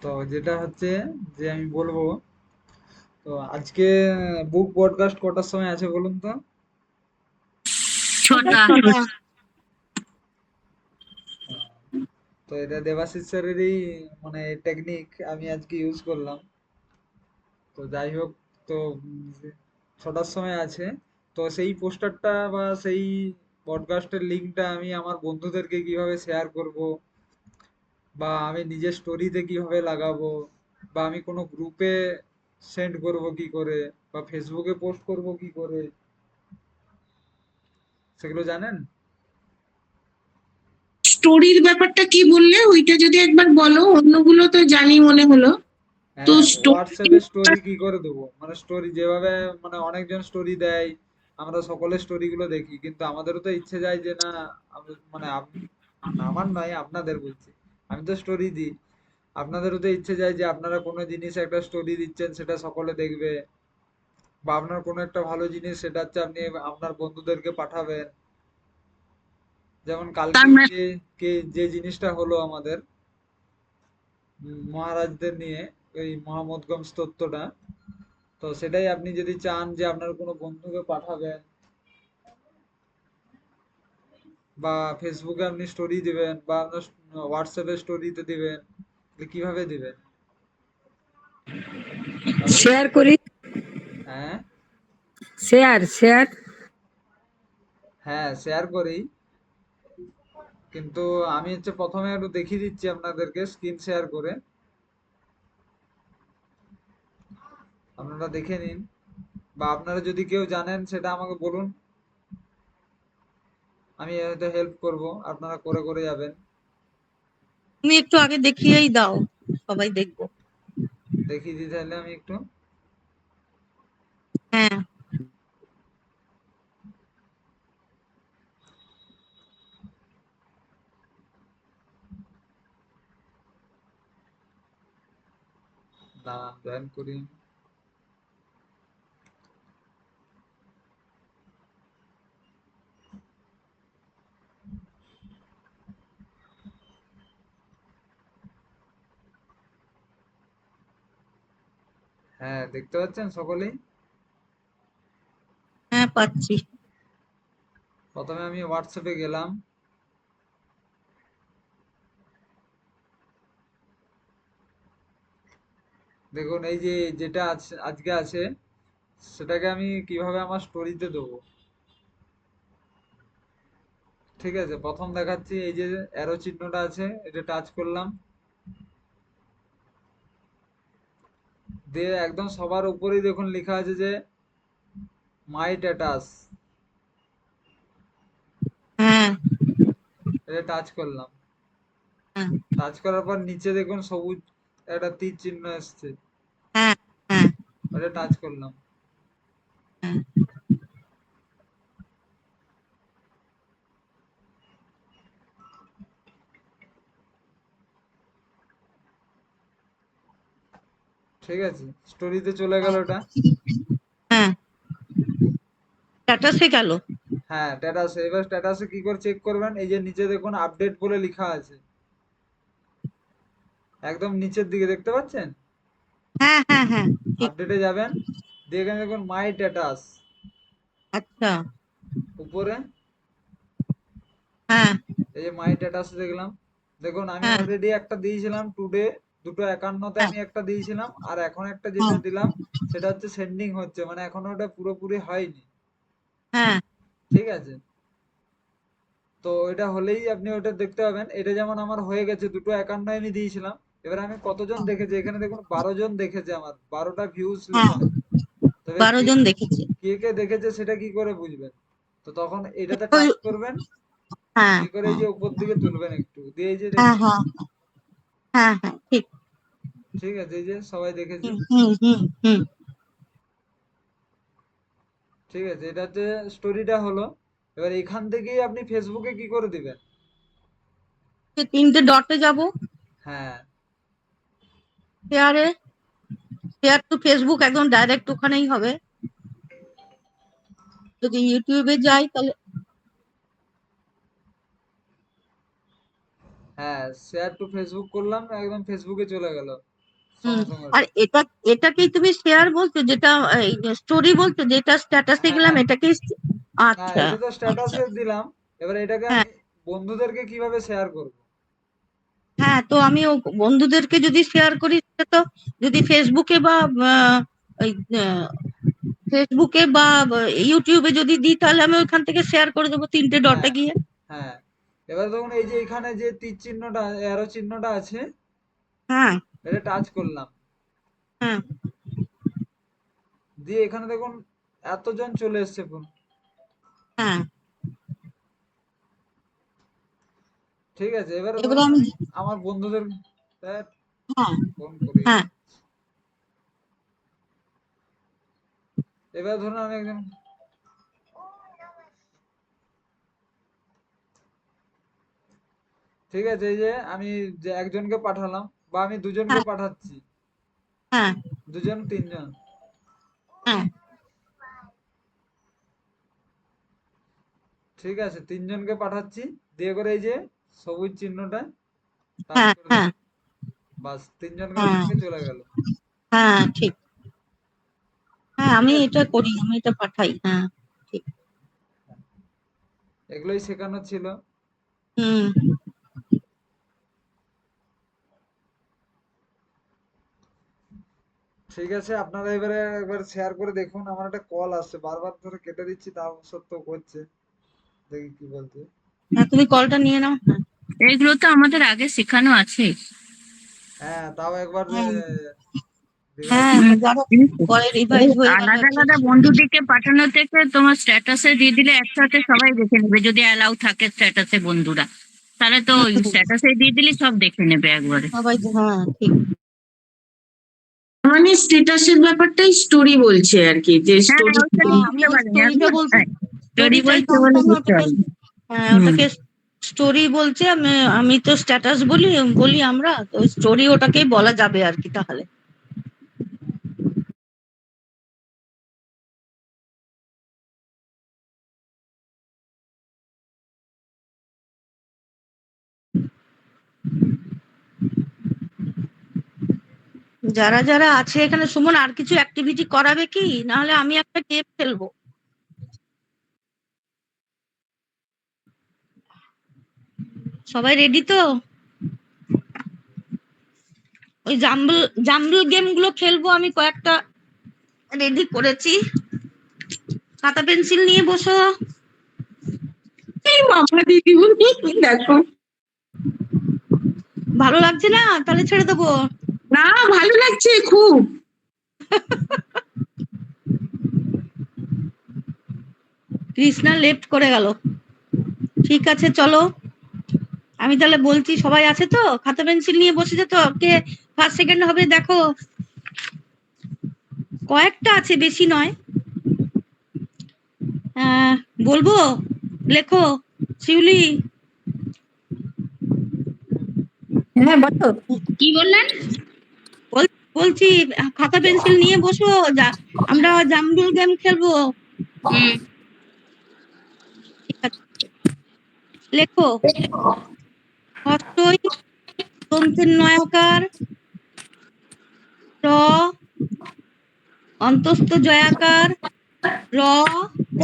তো যেটা হচ্ছে যে আমি বলব তো আজকে বুক পডকাস্ট কটার সময় আছে বলুন তো? তো এটা দেবাশিস স্যারেরই মানে টেকনিক আমি আজকে ইউজ করলাম। তো যাই হোক তো ছটার সময় আছে। তো সেই পোস্টারটা বা সেই পডকাস্টের লিঙ্কটা আমি আমার বন্ধুদেরকে কীভাবে শেয়ার করব বা আমি নিজের স্টোরিতে কীভাবে লাগাবো? বা আমি কোনো গ্রুপে সেন্ড করব কি করে? বা ফেসবুকে পোস্ট করব কি করে? সেগুলো জানেন? স্টোরির ব্যাপারটা কি বললে? ওইটা যদি একবার বলো অন্যগুলো তো জানি মনে হলো। তো হ্যাঁ হোয়াটসঅ্যাপে স্টোরি কি করে দেবো? মানে স্টোরি যেভাবে মানে অনেকজন স্টোরি দেয় আমরা সকলের স্টোরি গুলো দেখি কিন্তু আমাদেরও তো ইচ্ছে যায় যে না মানে আমার নয় আপনাদের বলছি। আমি তো স্টোরি দিই। আপনাদেরও তো ইচ্ছে যায় যে আপনারা কোনো জিনিস একটা স্টোরি দিচ্ছেন সেটা সকলে দেখবে। বা আপনার কোনো একটা ভালো জিনিস সেটা হচ্ছে আপনি আপনার বন্ধুদেরকে পাঠাবেন। যেমন কালকে মানে- যে কে- যে জিনিসটা হলো আমাদের মহারাজদের নিয়ে ওই মহামদগম স্তোত্রটা তো সেটাই আপনি যদি চান যে আপনার কোনো বন্ধুকে পাঠাবেন বা ফেসবুকে আপনি স্টোরি দিবেন বা আপনার হোয়াটসঅ্যাপে স্টোরিতে দিবেন কীভাবে দিবেন? শেয়ার করি। হ্যাঁ? শেয়ার শেয়ার হ্যাঁ শেয়ার করি। কিন্তু আমি হচ্ছে প্রথমে একটু দেখিয়ে দিচ্ছি আপনাদেরকে স্ক্রিন শেয়ার করে। আপনারা দেখে নিন। বা আপনারা যদি কেউ জানেন সেটা আমাকে বলুন। আমি হয়তো হেল্প করব আপনারা করে করে যাবেন। তুমি একটু আগে দেখিয়েই দাও সবাই দেখব। দেখিয়ে দিই তাহলে আমি একটু। হ্যাঁ। দাঁড়ান জয়েন করি। হ্যাঁ দেখতে পাচ্ছেন সকলেই? হ্যাঁ পাচ্ছি। প্রথমে আমি হোয়াটসঅ্যাপে গেলাম। দেখুন এই যে যেটা আজকে আছে সেটাকে আমি কীভাবে আমার স্টোরিতে দেবো? ঠিক আছে প্রথম দেখাচ্ছি এই যে অ্যারো চিহ্নটা আছে এটা টাচ করলাম। দিয়ে একদম সবার উপরেই দেখুন লেখা আছে যে মাই টাটাস হ্যাঁ। এটা টাচ করলাম। হ্যাঁ। টাচ করার পর নিচে দেখুন সবুজ একটা তীর চিহ্ন আসছে হ্যাঁ হ্যাঁ। ওটা টাচ করলাম। ঠিক আছে? স্টোরিতে চলে গেল ওটা। হ্যাঁ। স্ট্যাটাসে গেল। হ্যাঁ স্ট্যাটাসে এবার স্ট্যাটাসে কি করে চেক করবেন? এই যে নিচে দেখুন আপডেট বলে লেখা আছে। একদম নিচের দিকে দেখতে পাচ্ছেন? হ্যাঁ হ্যাঁ হ্যাঁ আপডেটে যাবেন। দিয়ে এখানে দেখুন মাই স্ট্যাটাস আচ্ছা। উপরে। হ্যাঁ। এই যে মাই স্ট্যাটাস দেখলাম। দেখুন আমি হ্যাঁ। অলরেডি একটা দিয়েছিলাম টুডে দুটো একান্নতে আমি একটা দিয়েছিলাম আর এখন একটা যেটা হ্যাঁ। দিলাম সেটা হচ্ছে সেন্ডিং হচ্ছে মানে এখনও ওটা পুরোপুরি হয়নি। হ্যাঁ। ঠিক আছে? তো এটা হলেই আপনি ওটা দেখতে পাবেন। এটা যেমন আমার হয়ে গেছে দুটো একান্ন আমি দিয়েছিলাম। এবার আমি কতজন দেখেছি? এখানে দেখুন বারো জন দেখেছে আমার বারোটা ভিউজ হ্যাঁ। বারো জন দেখেছে। কে কে দেখেছে সেটা কি করে বুঝবেন? তো তখন এটাতে টাচ করবেন হ্যাঁ। কি করে যে উপর দিকে তুলবেন একটু দিয়ে এই যে হ্যাঁ হ্যাঁ ঠিক। ঠিক আছে এই যে সবাই দেখেছে। হুম হুম হুম ঠিক আছে এটা হচ্ছে স্টোরিটা হলো। এবার এখান থেকেই আপনি ফেসবুকে কি করে দিবেন? তিনটে ডটে যাব। হ্যাঁ। শেয়ারে শেয়ার টু ফেসবুক একদম ডাইরেক্ট ওখানেই হবে। যদি ইউটিউবে যাই তাহলে হ্যাঁ শেয়ার টু ফেসবুক করলাম একদম ফেসবুকে চলে গেল আর এটা এটাকেই তুমি শেয়ার বলছো যেটা স্টোরি বলছো যেটা স্ট্যাটাসে হ্যাঁ, গেলাম হ্যাঁ। এটাকেই না আচ্ছা এটা তো স্ট্যাটাসে দিলাম এবার এটাকে হ্যাঁ। বন্ধুদেরকে কীভাবে শেয়ার করব হ্যাঁ তো আমি বন্ধুদেরকে যদি শেয়ার করি সেটা তো যদি ফেসবুকে বা ওই ফেসবুকে বা ইউটিউবে যদি দিই তাহলে আমি ওখান থেকে শেয়ার করে দেবো তিনটে ডটে হ্যাঁ। গিয়ে হ্যাঁ এবার দেখুন এই যে এখানে যে তীর চিহ্নটা অ্যারো চিহ্নটা আছে হ্যাঁ। এটা টাচ করলাম। হ্যাঁ। দিয়ে এখানে দেখুন এতজন চলে এসছে ফোন হ্যাঁ। ঠিক আছে এবারে আমার বন্ধুদের ধ্যাৎ, হ্যাঁ। ফোন করি। হ্যাঁ। এবার ধরুন আমি একজন ঠিক আছে এই যে আমি যে একজনকে পাঠালাম বা আমি দুজনকে হ্যাঁ। পাঠাচ্ছি। হ্যাঁ। দুজন তিনজন। হ্যাঁ। ঠিক আছে তিনজনকে পাঠাচ্ছি দিয়ে করে এই যে সবুজ চিহ্নটা হ্যাঁ হ্যাঁ। বাস তিনজনকে। চলে গেল। হ্যাঁ ঠিক। হ্যাঁ আমি এটা করি আমি এটা পাঠাই হ্যাঁ এগুলোই শেখানো ছিল। হুম। ঠিক আছে আপনারা এবারে একবার শেয়ার করে দেখুন আমার একটা কল আসছে বারবার ধরে কেটে দিচ্ছি তা সত্ত্বেও করছে দেখি কি বলছে হ্যাঁ তুমি কলটা নিয়ে নাও। হ্যাঁ এগুলো তো আমাদের আগে শেখানো আছে। হ্যাঁ তাও একবার হ্যাঁ। হ্যাঁ আলাদা আলাদা বন্ধুদেরকে পাঠানো থেকে তোমার স্ট্যাটাসে দিয়ে দিলে একসাথে সবাই দেখে নেবে যদি অ্যালাউ থাকে স্ট্যাটাসে বন্ধুরা। তাহলে তো স্ট্যাটাসে দিয়ে দিলে সব দেখে নেবে একবারে। সবাই হ্যাঁ ঠিক। মানে স্ট্যাটাসের ব্যাপারটাই স্টোরি বলছে আর কি যে হ্যাঁ, স্টোরি হ্যাঁ, স্টোরি কখনো বুঝতে ওটাকে- পারিনি। হ্যাঁ ওটাকে স্টোরি বলছে আমি আমি তো স্ট্যাটাস বলি বলি আমরা তো স্টোরি ওটাকেই বলা যাবে আর কি তাহলে। যারা যারা আছে এখানে সুমন আর কিছু অ্যাক্টিভিটি করাবে কি? নাহলে আমি একটা গেম খেলব। সবাই রেডি তো? ওই জাম্বল জাম্বল গেমগুলো খেলব আমি কয়েকটা। রেডি করেছি। খাতা পেন্সিল নিয়ে বসো। এই বাবা দিদিমণি দেখো? ভালো লাগছে না? তাহলে ছেড়ে দেবো। না ভালো লাগছে খুব। কৃষ্ণা লেফট করে গেল। ঠিক আছে চলো। আমি তাহলে বলছি সবাই আছে তো? খাতা পেন্সিল নিয়ে বসে তো কে ফার্স্ট সেকেন্ড হবে দেখো। কয়েকটা আছে বেশি নয়। বলব? লেখো? শিউলি? হ্যাঁ বলো। কি বললেন? বলছি খাতা পেন্সিল নিয়ে বসো যা আমরা জাম্বুল গেম খেলব। লেখো। হস্তই দন্তের নয়াকার। র অন্তস্থ জয়াকার। র প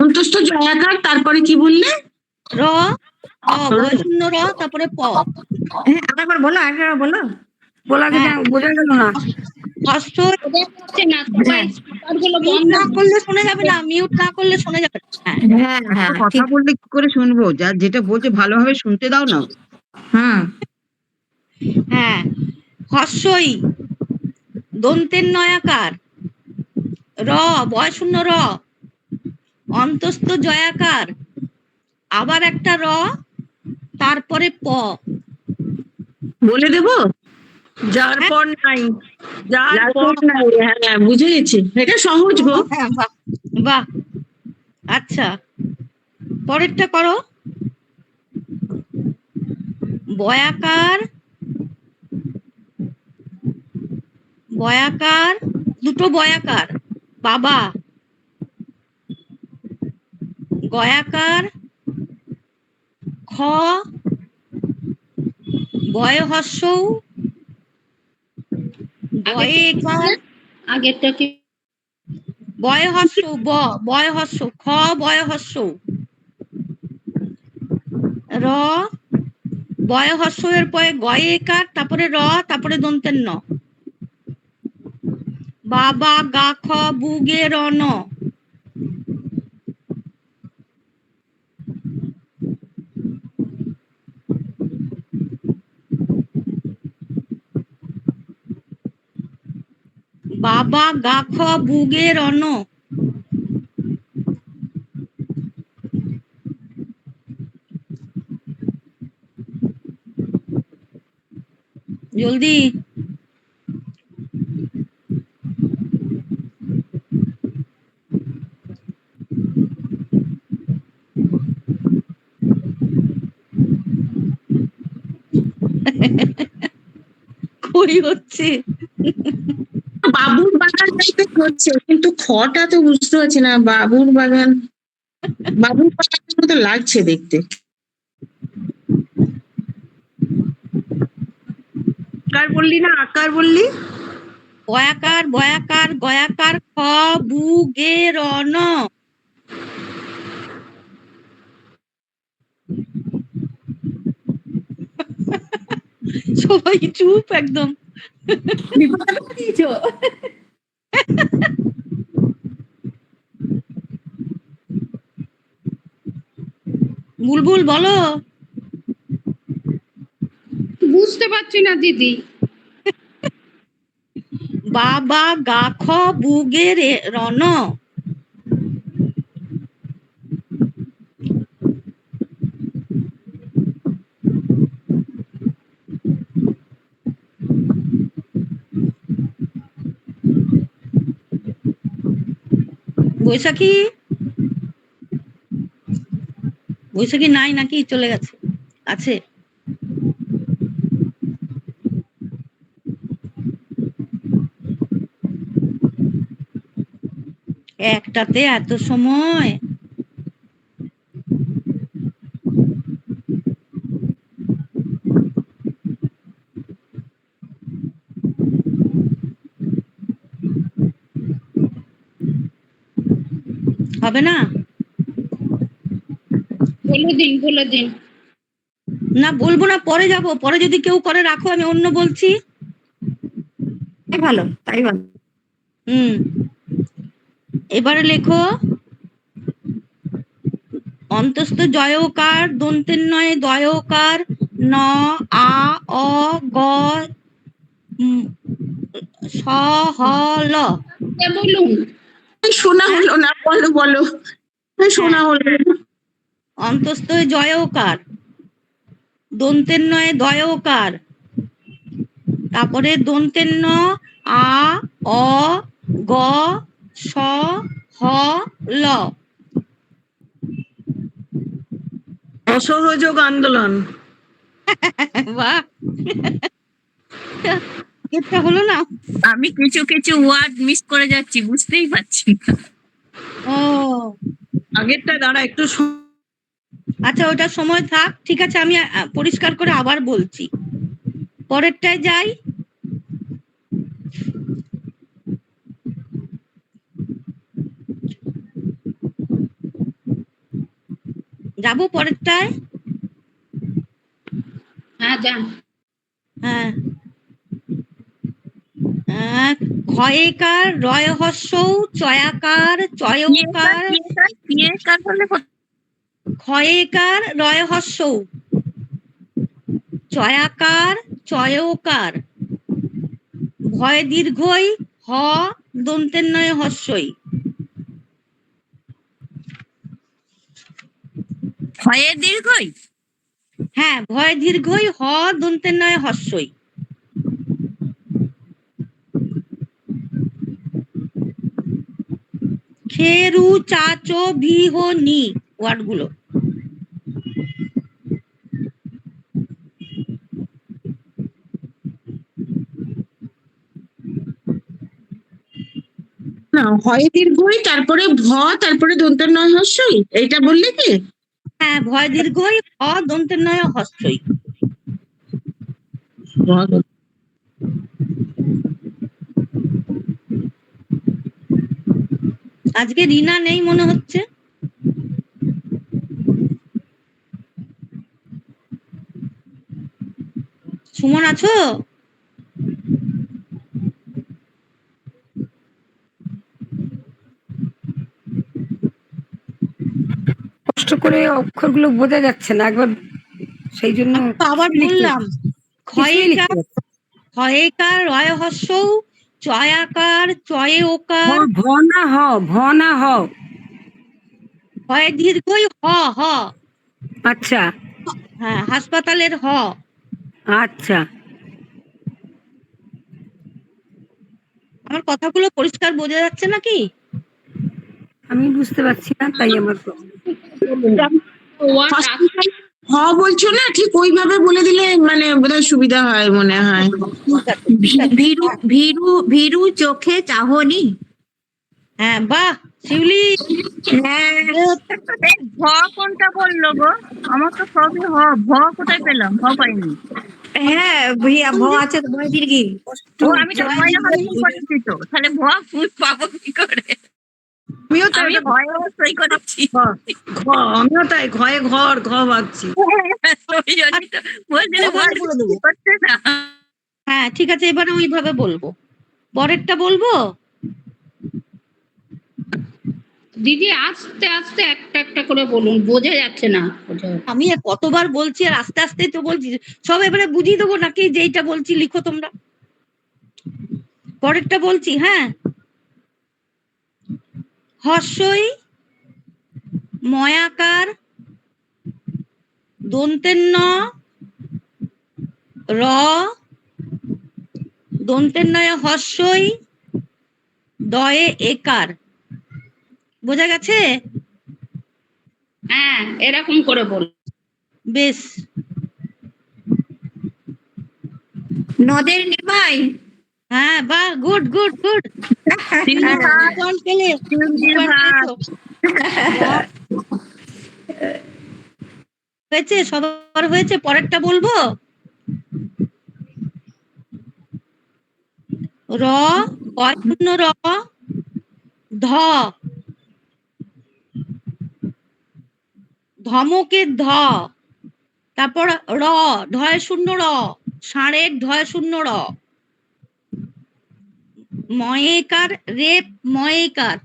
সন্তুষ্ট জয়াকার তারপরে কি বললে? র র বয়শূন্য র তারপরে প। হ্যাঁ আরেকবার বলো আরেকবার বলো। বলা কি হ্যাঁ। বোঝা গেল না। হচ্ছে না, মিউট না করলে শোনা যাবে না মিউট না করলে শোনা যাবে হ্যাঁ। হ্যাঁ হ্যাঁ কথা বললে কি করে শুনব? যা যেটা বলছে ভালোভাবে শুনতে দাও না। হ্যাঁ। হ্যাঁ। হর্ষই দন্তের নয়াকার। র বয়শূন্য র। অন্তস্থ জয়াকার। আবার একটা র তারপরে প। বলে দেবো? যার পর নাই যার পর নাই, হ্যাঁ বুঝে গেছি। এটা সহজ গো। হ্যাঁ বাহ বাহ। আচ্ছা পরেরটা করো। বয়াকার বয়াকার দুটো বয়াকার বাবা। গয়াকার বয় হস্য বয়ে কার আগেরটা কি? বয় হস্য ব বয় হস্য খ বয় হস্য র বয় হস্য এর পরে গয়ে কার তারপরে র তারপরে দন্তের ন। বাবা গা খ বুগে র ন। বাবা গাখ বুগে র ন জলদি। কই হচ্ছে? বাবুর বাগান হচ্ছে কিন্তু খটা তো বুঝতে পারছি না বাবুর বাগান বাবুর বাগানের মতো লাগছে দেখতে। আকার বললি না? আকার বললি? বয়াকার বয়াকার গয়াকার খ বু গে র ন। সবাই চুপ একদম। বুলবুল বলো। বুঝতে পারছি না দিদি। বাবা গাখ খ বুগে রে বৈশাখী বৈশাখী নাই নাকি? চলে গেছে। আছে। একটাতে এত সময়। হবে না? বলে দিন বলে দিন। না বলব না পরে যাব। পরে যদি কেউ করে রাখো আমি অন্য বলছি। ভালো তাই ভালো। হুম। এবারে লেখো অন্তস্থ জয়কার দন্তের নয় দয়কার ন আ অ গ স হ ল। বলুন? শোনা হলো না বলো বলো। শোনা হলো। না। অন্তস্থ জয়কার দন্তের নয় দয়কার তারপরে দন্তের ন আ অ গ স হ ল। অসহযোগ আন্দোলন। বাহ। এটা হলো না? আমি কিছু কিছু ওয়ার্ড মিস করে যাচ্ছি বুঝতেই পারছি না। ও। আগেরটা দাঁড়া একটু আচ্ছা ওটা সময় থাক ঠিক আছে আমি পরিষ্কার করে আবার বলছি। পরেরটায় যাই। যাব পরেরটায়? হ্যাঁ যান। হ্যাঁ। ক্ষয়েকার রয় হস্যৌ চয়াকার চয়কার। ক্ষয়েকার রয় হস্যৌ চয়াকার চয়কার। ভয় দীর্ঘই হ দন্তের নয় হস্যই। ক্ষয়ে দীর্ঘই? হ্যাঁ ভয় দীর্ঘই হ দন্তের নয় হস্যই। খেরু চাচো ভিহ নি ওয়ার্ডগুলো। না হয় দীর্ঘই তারপরে ভ তারপরে দন্তের নয় হস্যই এইটা বললে কি? হ্যাঁ ভয় দীর্ঘই অ দন্তের নয় হস্যই আজকে রিনা নেই মনে হচ্ছে। সুমন আছো? কষ্ট করে অক্ষরগুলো বোঝা যাচ্ছে না একবার সেই জন্য তো আবার বললাম ক্ষয়েকার ক্ষয়েকার রয় হস্য চয়াকার চয়ে। ওকার ভ- ভ না হ ভ না হ হয় দীর্ঘই হ হ। আচ্ছা। হ্যাঁ হাসপাতালের হ। আচ্ছা। আমার কথাগুলো পরিষ্কার বোঝা যাচ্ছে নাকি? আমি বুঝতে পারছি না তাই আমার প্রশ্ন। হ বলছো না? ঠিক ওইভাবে বলে দিলে মানে বোধহয় সুবিধা হয় মনে হয়। ভীরু ভীরু ভীরু চোখে চাহনি। হ্যাঁ বাহ শিউলি। ভ কোনটা বলল গো? আমার তো সবই হ ভ কোথায় পেলাম? ভ পাইনি। হ্যাঁ ভইয়া ভ আছে তো ভয় দীর্ঘি ও আমি তো ভয় হাসি তাহলে ভ ফুল পাবো কি করে? আমিও তো আমি এটা ভয় করেছি। আমিও তাই ঘয়ে ঘর ঘ ভাবছি। হ্যাঁ ঠিক আছে এবার ওইভাবে বলব। পরেরটা বলব? দিদি আস্তে আস্তে একটা একটা করে বলুন বোঝা যাচ্ছে না। আমি আর কতবার বলছি আর আস্তে আস্তে তো বলছি। সব এবারে বুঝিয়ে দেবো নাকি যেইটা বলছি লিখো তোমরা। পরেরটা বলছি হ্যাঁ? হর্ষই ময়াকার দন্তের ন র দন্তের নয় হর্ষই দয়ে একার। বোঝা গেছে? হ্যাঁ এরকম করে বল। বেশ। নদের নিমাই হ্যাঁ বাহ গুড গুড গুড। জল পেলে হয়েছে সবার হয়েছে পরেরটা বলব? র শূন্য র ধ। ধমকের ধ। তারপর র ঢয় শূন্য র ষাঁড়ের ঢয় শূন্য র। ময়েকার রেপ ময়েকার।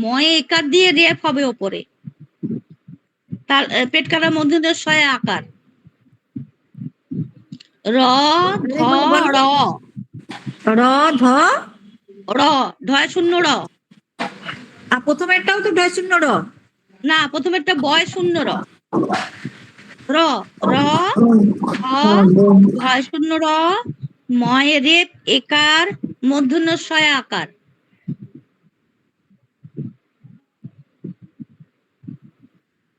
ময়েকার দিয়ে রেপ হবে ওপরে। তার পেট কাটার মধ্যে ছয় আকার। র ধ র। র ধ। র ঢয় শূন্য র। আর প্রথমেরটাও তো ডয় শূন্য র। না প্রথমেরটা বয় শূন্য র। র র ধ ঢয় শূন্য র। ময় রেপ একার মধ্যন্য ছয় আকার।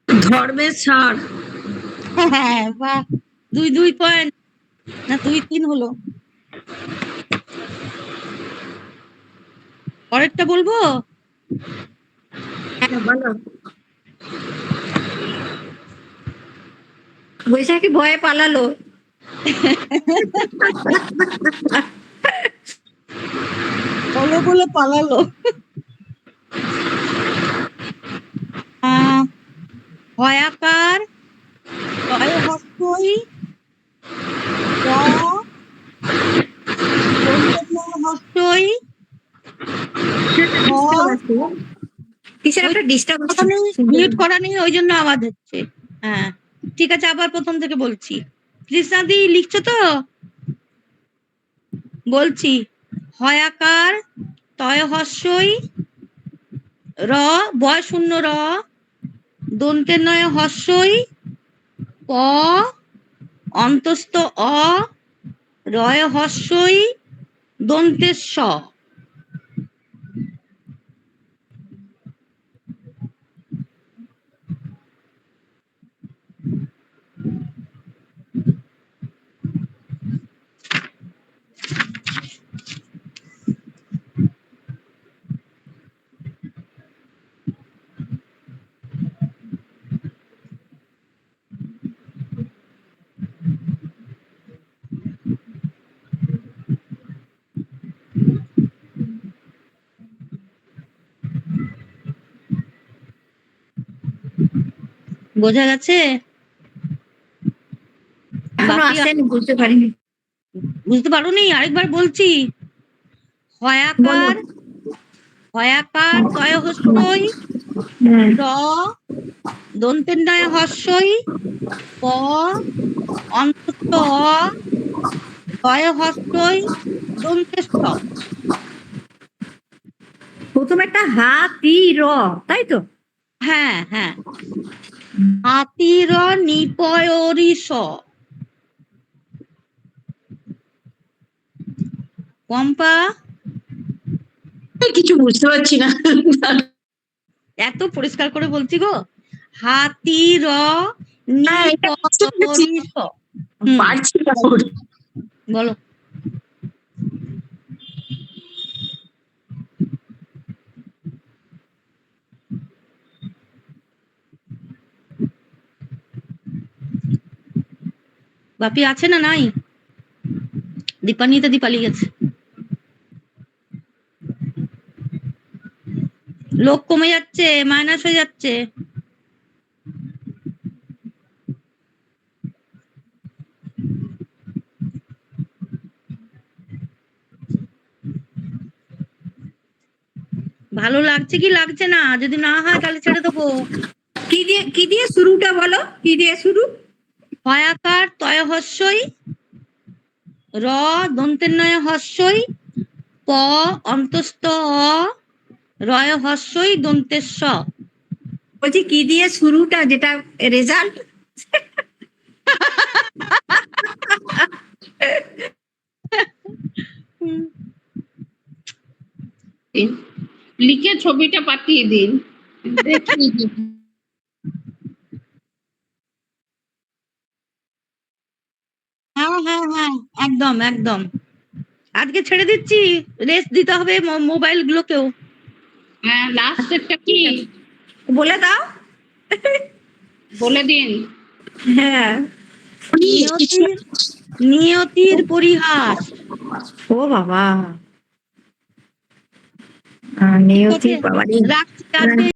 ধর্মের ছাড়। হ্যাঁ বাহ দুই দুই পয়েন্ট না দুই তিন হলো। পরেরটা বলব? বলো। বৈশাখী ভয়ে পালালো। বলো বলে পালালো। আহ, হয়াকার হস্তই হস্তই মিউট করা নেই ওই জন্য আওয়াজ হচ্ছে। হ্যাঁ ঠিক আছে আবার প্রথম থেকে বলছি। কৃষ্ণাদি লিখছো তো? বলছি। হয়াকার তয় হস্যই র বয় শূন্য র দন্তের নয় হস্যই প, অন্তস্থ অ রয় হস্যই দন্তের স বোঝা গেছে বুঝতে পারিনি। বুঝতে পারোনি? আরেকবার বলছি। হয়াকার হয়াকার তয় হস্যই দন্তের নয় হস্যই প অন্তত অ তয় হস্যই দন্তের প্রথম একটা হাতি র তাই তো? হ্যাঁ হ্যাঁ। হাতির নিপয়রি স পম্পা কিছু বুঝতে পারছি না। এত পরিষ্কার করে বলছি গো। হাতির হ্যাঁ। বলো। বাপি আছে না নাই? দীপান্বিতা দি পালিয়ে গেছে। লোক কমে যাচ্ছে, মাইনাস হয়ে যাচ্ছে। ভালো লাগছে কি লাগছে না? যদি না হয় তাহলে ছেড়ে দেবো। কি দিয়ে কি দিয়ে শুরুটা বলো? কি দিয়ে শুরু? হয়াকার তয় হস্যই র দন্তের নয় হস্যই প অন্তস্থ অ রয় হস্যই দন্তের স বলছি কি দিয়ে শুরুটা? যেটা রেজাল্ট লিখে ছবিটা পাঠিয়ে দিন। দেখি হ্যাঁ হ্যাঁ হ্যাঁ একদম একদম। আজকে ছেড়ে দিচ্ছি রেস্ট দিতে হবে মোবাইল গুলোকেও। হ্যাঁ কি? বলে দাও। বলে দিন। হ্যাঁ। নিয়তির নিয়তির পরিহাস। ও বাবা। আহ, নিয়তি বাবা